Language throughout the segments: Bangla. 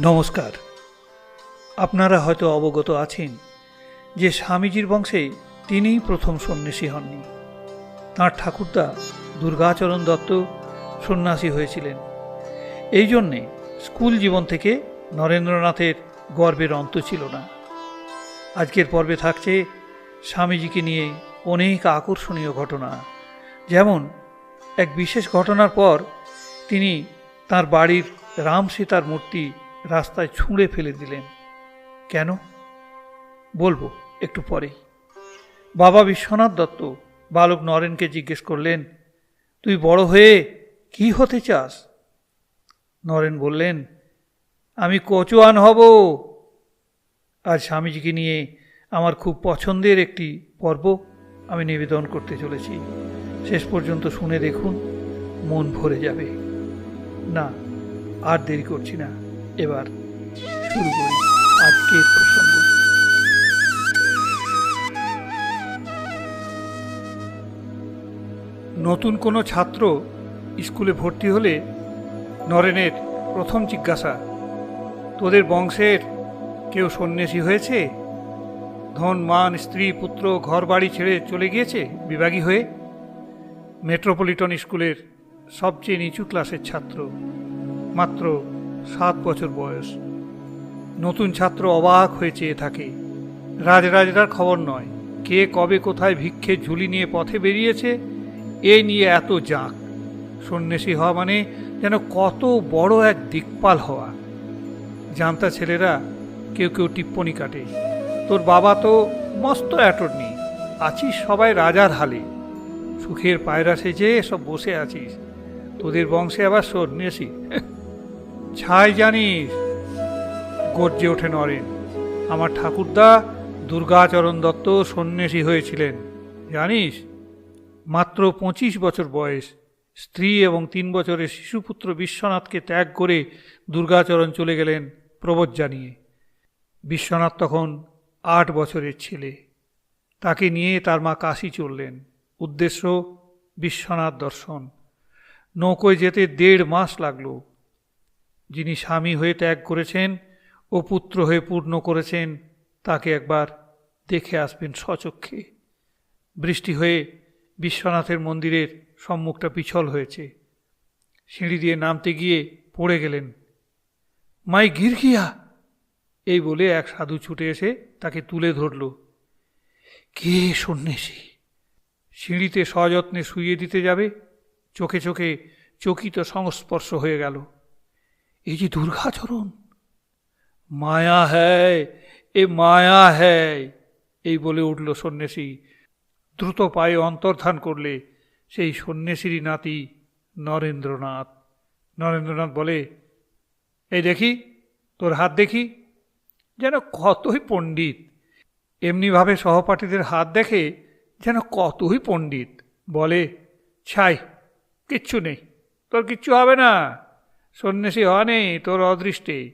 নমস্কার। আপনারা হয়তো অবগত আছেন যে স্বামীজির বংশে তিনিই প্রথম সন্ন্যাসী হননি। তাঁর ঠাকুরদা দুর্গাচরণ দত্ত সন্ন্যাসী হয়েছিলেন। এই জন্যে স্কুল জীবন থেকে নরেন্দ্রনাথের গর্বের অন্ত ছিল না। আজকের পর্বে থাকছে স্বামীজিকে নিয়ে অনেক আকর্ষণীয় ঘটনা। যেমন এক বিশেষ ঘটনার পর তিনি তার বাড়ির রাম সীতার মূর্তি রাস্তায় ছুঁড়ে ফেলে দিলেন। কেন? বলব, একটু পরেই। বাবা বিশ্বনাথ দত্ত বালক নরেনকে জিজ্ঞেস করলেন, তুই বড় হয়ে কি হতে চাস? নরেন বললেন, আমি কচুয়ান হব। আর স্বামীজিকে নিয়ে আমার খুব পছন্দের একটি পর্ব আমি নিবেদন করতে চলেছি। শেষ পর্যন্ত শুনে দেখুন, মন ভরে যাবে। না, আর দেরি করছি না। এবার শুরু করি আজকের প্রসঙ্গ। নতুন কোনো ছাত্র স্কুলে ভর্তি হলে নরেনের প্রথম জিজ্ঞাসা, তোদের বংশের কেউ সন্ন্যাসী হয়েছে? ধন, মান, স্ত্রী, পুত্র ঘর বাড়ি ছেড়ে চলে গিয়েছে বিভাগী হয়ে? মেট্রোপলিটন স্কুলের সবচেয়ে নিচু ক্লাসের ছাত্র, মাত্র সাত বছর বয়স। নতুন ছাত্র অবাক হয়ে চেয়ে থাকে। রাজরাজরার খবর নয়, কে কবে কোথায় ভিক্ষে ঝুলি নিয়ে পথে বেরিয়েছে, এ নিয়ে এত জাঁক। সন্ন্যাসী হওয়া মানে যেন কত বড় এক দিকপাল হওয়া। জানতা ছেলেরা, কেউ কেউ টিপ্পনি কাটে। তোর বাবা তো মস্ত অ্যাটর্নি, আছিস সবাই রাজার হালে। সুখের পায়রা সেজে সব বসে আছিস। তোদের বংশে আবার সন্ন্যাসী। ছাই জানিস, গর্জে ওঠে নরেন। আমার ঠাকুরদা দুর্গাচরণ দত্ত সন্ন্যাসী হয়েছিলেন, জানিস? মাত্র পঁচিশ বছর বয়স। স্ত্রী এবং তিন বছরের শিশুপুত্র বিশ্বনাথকে ত্যাগ করে দুর্গাচরণ চলে গেলেন প্রবোধ জানিয়ে। বিশ্বনাথ তখন আট বছরের ছেলে। তাকে নিয়ে তার মা কাশি চললেন। উদ্দেশ্য, বিশ্বনাথ দর্শন। নৌকোয় যেতে দেড় মাস লাগল। যিনি স্বামী হয়ে ত্যাগ করেছেন ও পুত্র হয়ে পূর্ণ করেছেন, তাকে একবার দেখে আসবেন স্বচক্ষে। বৃষ্টি হয়ে বিশ্বনাথের মন্দিরের সম্মুখটা পিছল হয়েছে। সিঁড়ি দিয়ে নামতে গিয়ে পড়ে গেলেন। মাই গিরগিয়া! এই বলে এক সাধু ছুটে এসে তাকে তুলে ধরল। কে সন্ন্যাসী? সিঁড়িতে সযত্নে শুইয়ে দিতে যাবে, চোখে চোখে চকিত সংস্পর্শ হয়ে গেল। এই যে দুর্গাচরণ। মায়া হ্যায়, এ মায়া হ্যায়, এই বলে উঠল সন্ন্যাসী। দ্রুত পায়ে অন্তর্ধান করলে সেই সন্ন্যাসীরই নাতি নরেন্দ্রনাথ। নরেন্দ্রনাথ বলে, এই দেখি, তোর হাত দেখি। যেন কতই পণ্ডিত। এমনিভাবে সহপাঠীদের হাত দেখে যেন কতই পণ্ডিত। বলে, ছাই, কিচ্ছু নেই, তোর কিচ্ছু হবে না। সন্ন্যাসী হওয়া নেই, তোর অদৃষ্টে।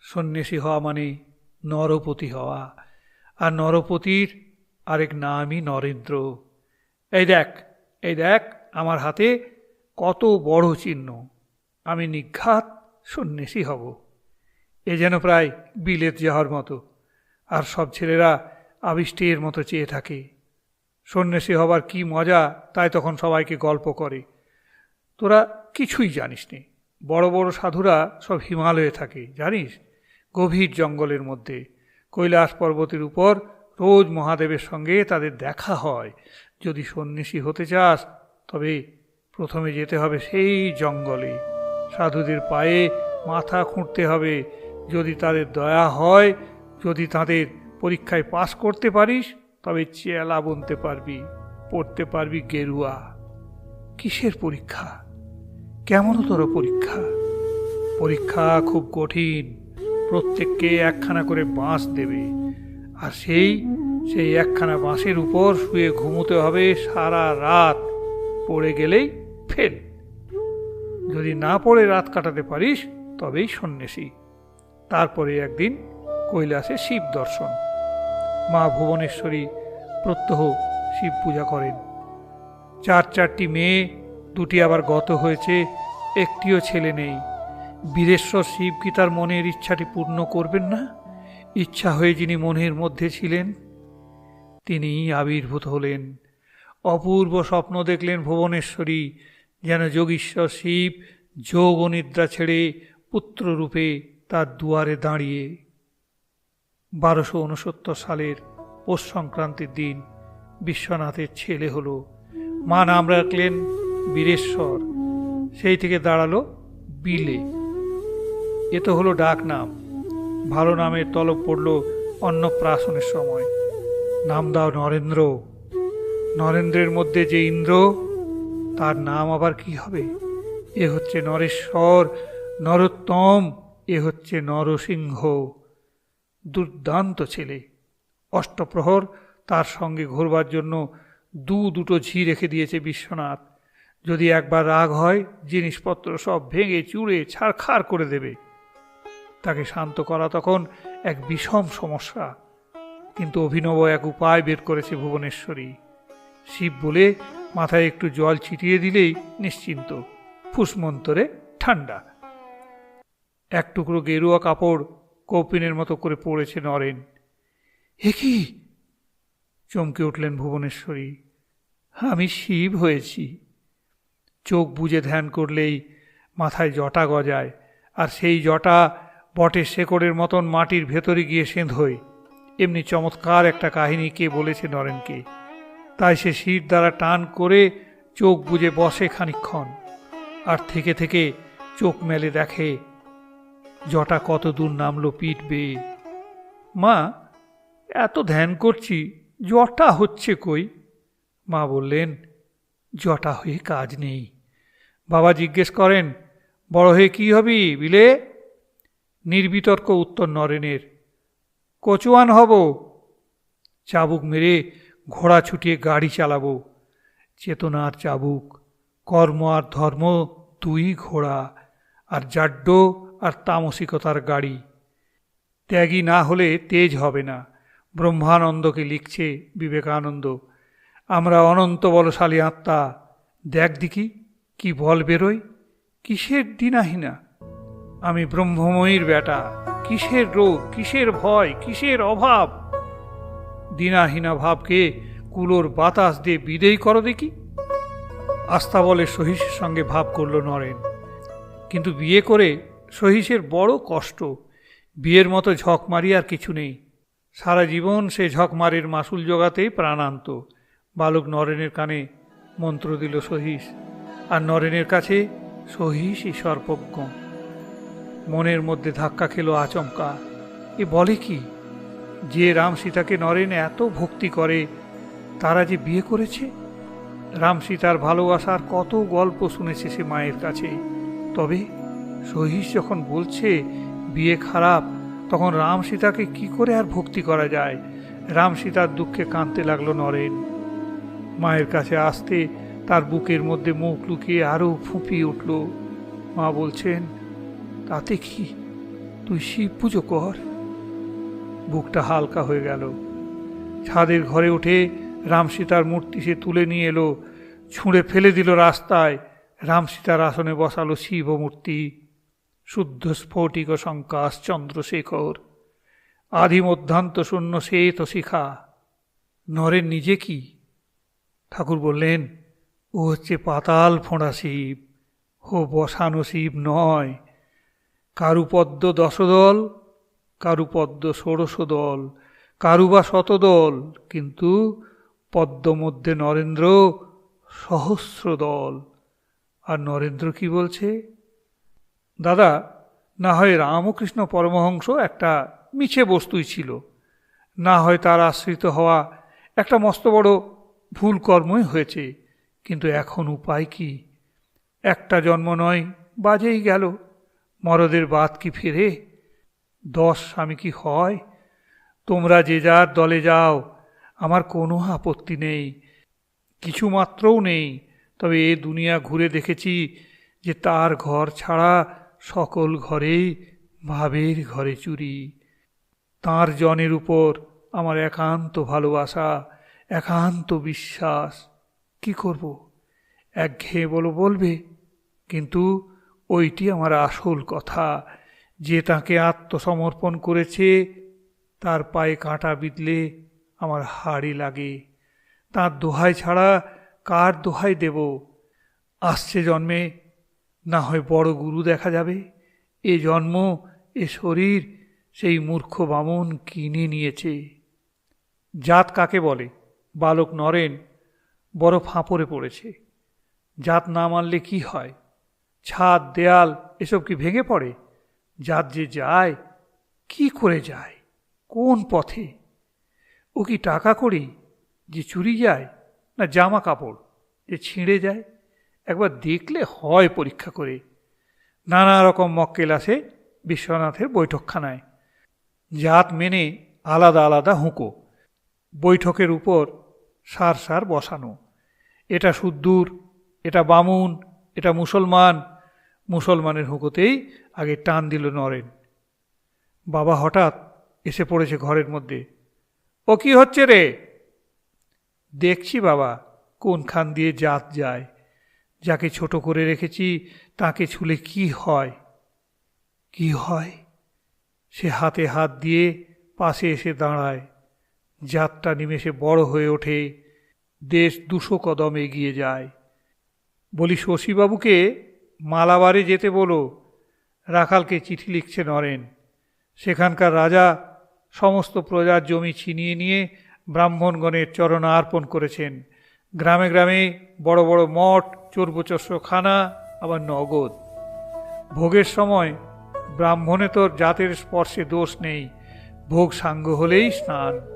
সন্ন্যাসী হওয়া মানে নরপতি হওয়া। আর নরপতির আরেক নামই নরেন্দ্র। এই দেখ এই দেখ, আমার হাতে কত বড় চিহ্ন। আমি নিঘাত সন্ন্যাসী হব। এ যেন প্রায় বিলেত যাওয়ার মতো। আর সব ছেলেরা আবিষ্টের মতো চেয়ে থাকে। সন্ন্যাসী হবার কি মজা, তাই তখন সবাইকে গল্প করে। তোরা কিছুই জানিস নে। বড় বড় সাধুরা সব হিমালয়ে থাকে, জানিস? গভীর জঙ্গলের মধ্যে। কৈলাস পর্বতের উপর রোজ মহাদেবের সঙ্গে তাদের দেখা হয়। যদি সন্ন্যাসী হতে চাস, তবে প্রথমে যেতে হবে সেই জঙ্গলে। সাধুদের পায়ে মাথা খুঁড়তে হবে। যদি তাদের দয়া হয়, যদি তাদের পরীক্ষায় পাশ করতে পারিস, তবে চেলা বনতে পারবি, পড়তে পারবি গেরুয়া। কিসের পরীক্ষা? কেমনতর পরীক্ষা? পরীক্ষা খুব কঠিন। প্রত্যেককে একখানা করে বাঁশ দেবে। আর সেই সেই একখানা বাঁশের উপর শুয়ে ঘুমোতে হবে সারা রাত। পড়ে গেলেই ফেল। যদি না পড়ে রাত কাটাতে পারিস, তবেই সন্ন্যাসী। তারপরে একদিন কৈলাসে শিব দর্শন। মা ভুবনেশ্বরী প্রত্যহ শিব পূজা করেন। চার চারটি মেয়ে দুটি আবার গত হয়েছে, একটিও ছেলে নেই। বীরেশ্বর শিব কি তার মনের ইচ্ছাটি পূর্ণ করবেন না? ইচ্ছা হয়ে যিনি মনের মধ্যে ছিলেন তিনি আবির্ভূত হলেন। অপূর্ব স্বপ্ন দেখলেন ভুবনেশ্বরী, যেন যোগীশ্বর শিব যোগ নিদ্রা ছেড়ে পুত্ররূপে তার দুয়ারে দাঁড়িয়ে। বারোশো উনসত্তর সালের পৌষ সংক্রান্তির দিন বিশ্বনাথের ছেলে হলো। মা নাম রাখলেন বীরেশ্বর। সেই থেকে দাঁড়াল বিলে। এ তো হলো ডাক নাম। ভালো নামের তলব পড়ল অন্নপ্রাশনের সময়। নাম দাও নরেন্দ্র। নরেন্দ্রের মধ্যে যে ইন্দ্র, তার নাম আবার কি হবে? এ হচ্ছে নরেশ্বর, নরোত্তম, এ হচ্ছে নরসিংহ। দুর্দান্ত ছেলে। অষ্টপ্রহর তার সঙ্গে ঘোরবার জন্য দু দুটো ঝি রেখে দিয়েছে বিশ্বনাথ। যদি একবার রাগ হয়, জিনিসপত্র সব ভেঙে চুড়ে ছাড়খাড় করে দেবে। তাকে শান্ত করা তখন এক বিষম সমস্যা। কিন্তু অভিনব এক উপায় বের করেছে ভুবনেশ্বরী। শিব বলে মাথায় একটু জল ছিটিয়ে দিলেই নিশ্চিন্ত। ফুসমন্তরে ঠান্ডা। এক টুকরো গেরুয়া কাপড় কৌপিনের মতো করে পড়েছে নরেন। এ কি? চমকে উঠলেন ভুবনেশ্বরী। আমি শিব হয়েছি। চোখ বুজে ধ্যান করলেই মাথায় জটা গজায়, আর সেই জটা বটের শেকড়ের মতন মাটির ভেতরে গিয়ে সেঁধোয় এমনি চমৎকার একটা কাহিনী কে বলেছে নরেনকে। তাই সে শির দ্বারা টান করে চোখ বুজে বসে খানিক্ষণ আর থেকে থেকে চোখ মেলে দেখে, জটা কত দূর নামলো পিঠ বেয়ে। মা, এত ধ্যান করছি, জটা হচ্ছে কই? মা বললেন জটা হয়ে কাজ নেই। বাবা জিজ্ঞেস করেন, বড় হয়ে কি হবি বিলে? নির্বিতর্ক উত্তর নরেনের, কচুয়ান হব, চাবুক মেরে ঘোড়া ছুটিয়ে গাড়ি চালাবো, চেতনার চাবুক, কর্ম আর ধর্ম দুই ঘোড়া, আর জাড্য আর তামসিকতার গাড়ি। ত্যাগী না হলে তেজ হবে না। ব্রহ্মানন্দকে লিখছে বিবেকানন্দ। আমরা অনন্ত বলশালী আত্মা। দেখ দেখি, কি বল বেরোয়? কিসের দিনাহিনা? আমি ব্রহ্মময়ীর বেটা। কিসের রোগ, কিসের ভয়, কিসের অভাব? দিনাহীনা ভাবকে কুলোর বাতাস দিয়ে বিদেয় করো দেখি। আস্থা বলে সহিসের সঙ্গে ভাব করল নরেন। কিন্তু বিয়ে করে সহিসের বড় কষ্ট। বিয়ের মতো ঝকমারি আর কিছু নেই। সারা জীবন সে ঝকমারির মাসুল জোগাতেই প্রাণান্ত। বালক নরেনের কানে মন্ত্র দিল সহিস আর নরেনের কাছে সহিসই সর্বজ্ঞ। মনের মধ্যে ধাক্কা খেলো আচমকা। এ বলে কি? যে রাম সীতাকে নরেন এত ভক্তি করে, তারা যে বিয়ে করেছে? রাম সীতার ভালোবাসার কত গল্প শুনেছে সে মায়ের কাছে। তবে সহিস যখন বলছে, বিয়ে খারাপ তখন রাম সীতাকে কি করে আর ভক্তি করা যায়? রাম সীতার দুঃখে কাঁদতে লাগল নরেন। মায়ের কাছে আসতে তার বুকের মধ্যে মুখ লুকিয়ে আরও ফুঁপিয়ে উঠল। মা বলছেন, তাতে কি? তুই শিব পুজো কর। বুকটা হালকা হয়ে গেল। ছাদের ঘরে উঠে রাম সীতার মূর্তি সে তুলে নিয়ে এলো, ছুঁড়ে ফেলে দিল রাস্তায়। রাম সীতার আসনে বসালো শিব মূর্তি। শুদ্ধ স্ফটিক শঙ্কাশ চন্দ্রশেখর। আধি মধ্যান্ত শূন্য শ্বেত শিখা। নরের নিজে কি? ঠাকুর বললেন, ও হচ্ছে পাতাল ফোঁড়া শিব, ও বসানো শিব নয়। কারুপদ্ম দশদল, কারুপদ্ম ষোড়শ দল, কারু বা শতদল, কিন্তু পদ্ম মধ্যে নরেন্দ্র সহস্র দল। আর নরেন্দ্র কি বলছে? দাদা, না হয় রামকৃষ্ণ পরমহংস একটা মিছে বস্তুই ছিল। না হয় তার আশ্রিত হওয়া একটা মস্ত বড় ভুল কর্মই হয়েছে, কিন্তু এখন উপায় কি? একটা জন্ম নয়, বাজেই গেল। মরদের বাদ কি ফেরে? দশ স্বামী কি হয়? তোমরা যে যার দলে যাও, আমার কোনো আপত্তি নেই। কিছু মাত্রও নেই, তবে এ দুনিয়া ঘুরে দেখেছি যে তার ঘর ছাড়া সকল ঘরেই ভাবের ঘরে চুরি। তাঁর জনের উপর আমার একান্ত ভালোবাসা। একান্ত বিশ্বাস। কি করব? একঘেয়ে বলো বলবে, কিন্তু ওইটি আমার আসল কথা। যে তাকে আত্মসমর্পণ করেছে, তার পায়ে কাঁটা বিঁধলে আমার হাড়ি লাগে। তার দোহাই ছাড়া কার দোহাই দেব? আসছে জন্মে, না হয় বড় গুরু দেখা যাবে। এ জন্ম, এ শরীর, সেই মূর্খ বামন কিনে নিয়েছে। জাত কাকে বলে? বালক নরেন বড় ফাঁপড়ে পড়েছে। জাত না মানলে কি হয়? ছাদ, দেয়াল, এসব কি ভেঙে পড়ে? জাত যে যায়, কি করে যায়? কোন পথে? ও কি টাকা করি যে চুরি যায় না জামা কাপড় যে ছিঁড়ে যায়? একবার দেখলে হয় পরীক্ষা করে। নানা রকম মক্কেল আসে বিশ্বনাথের বৈঠকখানায়। জাত মেনে আলাদা আলাদা হুঁকো। বৈঠকের উপর সার সার বসানো। এটা সুদ্দূর, এটা বামুন, এটা মুসলমান। মুসলমানের হুঁকোতেই আগে টান দিল নরেন। বাবা হঠাৎ এসে পড়েছে ঘরের মধ্যে। ও কি হচ্ছে রে? দেখছি বাবা, কোনখান দিয়ে জাত যায়। যাকে ছোট করে রেখেছি, তাকে ছুলে কি হয়? কি হয়? সে হাতে হাত দিয়ে পাশে এসে দাঁড়ায়। জাতটা নিমেষে বড় হয়ে ওঠে, দেশ দুশো কদম এগিয়ে যায়। বলি, শশীবাবুকে মালাবারে যেতে বলো, রাখালকে চিঠি লিখছে নরেন। সেখানকার রাজা সমস্ত প্রজার জমি ছিনিয়ে নিয়ে ব্রাহ্মণগণের চরণার্পণ করেছেন। গ্রামে গ্রামে বড় বড় মঠ, চর্বচস্যখানা, আবার নগদ। ভোগের সময় ব্রাহ্মণে তোর জাতের স্পর্শে দোষ নেই, ভোগ সাঙ্গ হলেই স্নান।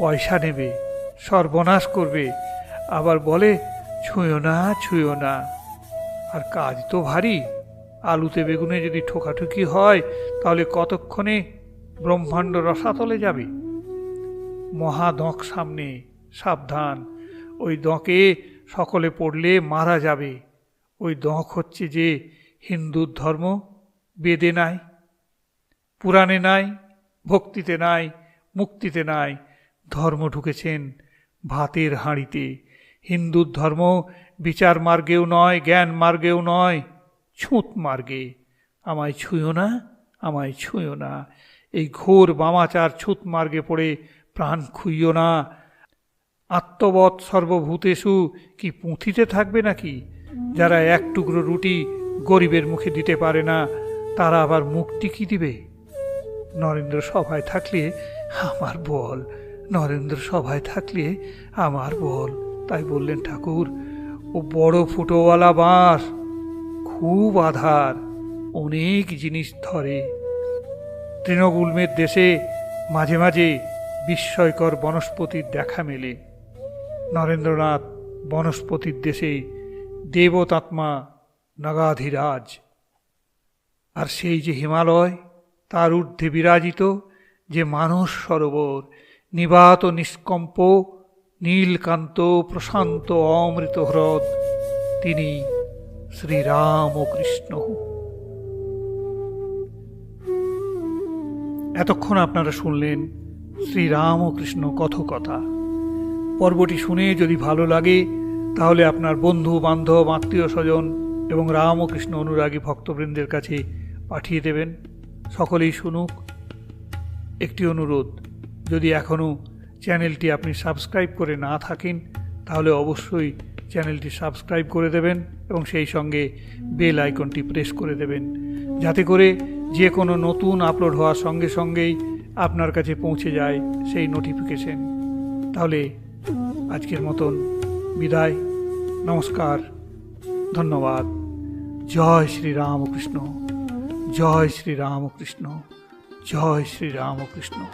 পয়সা নেবে, সর্বনাশ করবে। আবার বলে, ছুঁয়ো না ছুঁয়ো না। আর কাজ তো ভারী। আলুতে বেগুনে যদি ঠোকাঠুকি হয়, তাহলে কতক্ষণে ব্রহ্মাণ্ড রসাতলে যাবে? মহা দঁক সামনে, সাবধান। ওই দঁকে সকলে পড়লে মারা যাবে। ওই দঁক হচ্ছে যে হিন্দুর ধর্ম, বেদে নাই, পুরাণে নাই, ভক্তিতে নাই, মুক্তিতে নাই। ধর্ম ঢুকেছেন ভাতের হাঁড়িতে। হিন্দুর ধর্ম বিচার মার্গেও নয়, জ্ঞান মার্গেও নয়, ছুঁত মার্গে। আমায় ছুঁয়ো না, আমায় ছুঁয়ো না। এই ঘোর বামাচার ছুত মার্গে পড়ে প্রাণ খুইও না। আত্মবৎ সর্বভূতেষু কি পুঁথিতে থাকবে নাকি? যারা এক টুকরো রুটি গরিবের মুখে দিতে পারে না, তারা আবার মুক্তি কি দিবে? নরেন্দ্র সভায় থাকলে আমার বল। নরেন্দ্র সভায় থাকলে আমার বল। তাই বললেন, ঠাকুর, ও বড় ফুটোওয়ালা বাঁশ, খুব আধার, অনেক জিনিস ধরে। তৃণগুল্মের দেশে মাঝে মাঝে বিস্ময়কর বনস্পতির দেখা মেলে। নরেন্দ্রনাথ বনস্পতির দেশে দেবতাত্মা নগাধিরাজ। আর সেই যে হিমালয়, তার ঊর্ধ্বে বিরাজিত যে মানস সরোবর নিবাত নিষ্কম্প, নীলকান্ত প্রশান্ত অমৃত হ্রদ তিনি শ্রীরাম ও কৃষ্ণ। এতক্ষণ আপনারা শুনলেন শ্রীরাম ও কৃষ্ণ কথকথা। পর্বটি শুনে যদি ভালো লাগে, তাহলে আপনার বন্ধু, বান্ধব, আত্মীয় স্বজন এবং রাম ও কৃষ্ণ অনুরাগী ভক্তবৃন্দের কাছে পাঠিয়ে দেবেন। সকলেই শুনুক। একটি অনুরোধ যদি এখনও চ্যানেলটি আপনি সাবস্ক্রাইব করে না থাকেন, তাহলে অবশ্যই চ্যানেলটি সাবস্ক্রাইব করে দেবেন এবং সেই সঙ্গে বেল আইকনটি প্রেস করে দেবেন। যাতে করে যে কোনো নতুন আপলোড হওয়ার সঙ্গে সঙ্গেই আপনার কাছে পৌঁছে যায় সেই নোটিফিকেশন। তাহলে আজকের মতন বিদায়। নমস্কার। ধন্যবাদ। জয় শ্রী রামকৃষ্ণ। জয় শ্রী রামকৃষ্ণ। জয় শ্রী রামকৃষ্ণ।